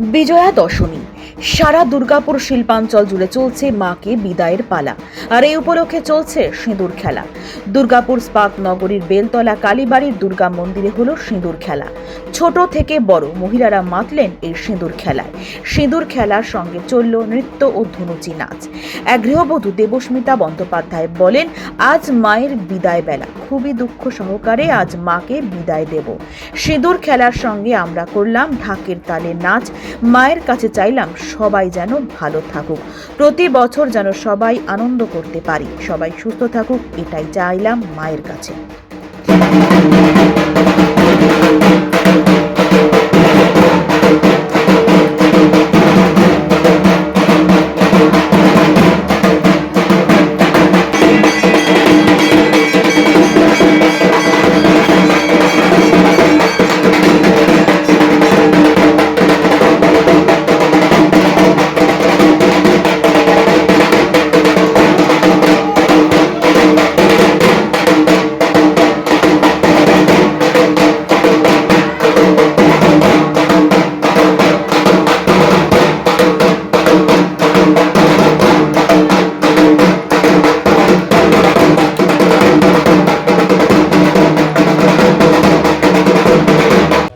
বিজয়া দশমী। সারা দুর্গাপুর শিল্পাঞ্চল জুড়ে চলছে মাকে বিদায়ের পালা। আর এই উপলক্ষে চলছে সিঁদুর খেলা। দুর্গাপুর স্পাক নগরীর বেলতলা কালীবাড়ির দুর্গা মন্দিরে হলো সিঁদুর খেলা। ছোট থেকে বড় মহিলারা মাতলেন এই সিঁদুর খেলায়। সিঁদুর খেলার সঙ্গে চলল নৃত্য ও ধনুচি নাচ। এক গৃহবধূ দেবস্মিতা বন্দ্যোপাধ্যায় বলেন, আজ মায়ের বিদায় বেলা। খুবই দুঃখ সহকারে আজ মাকে বিদায় দেব। সিঁদুর খেলার সঙ্গে আমরা করলাম ঢাকের তালে নাচ। মায়ের কাছে চাইলাম সবাই যেন ভালো থাকুক। প্রতি বছর যেন সবাই আনন্দ করতে পারি। সবাই সুস্থ থাকুক, এটাই চাইলাম মায়ের কাছে।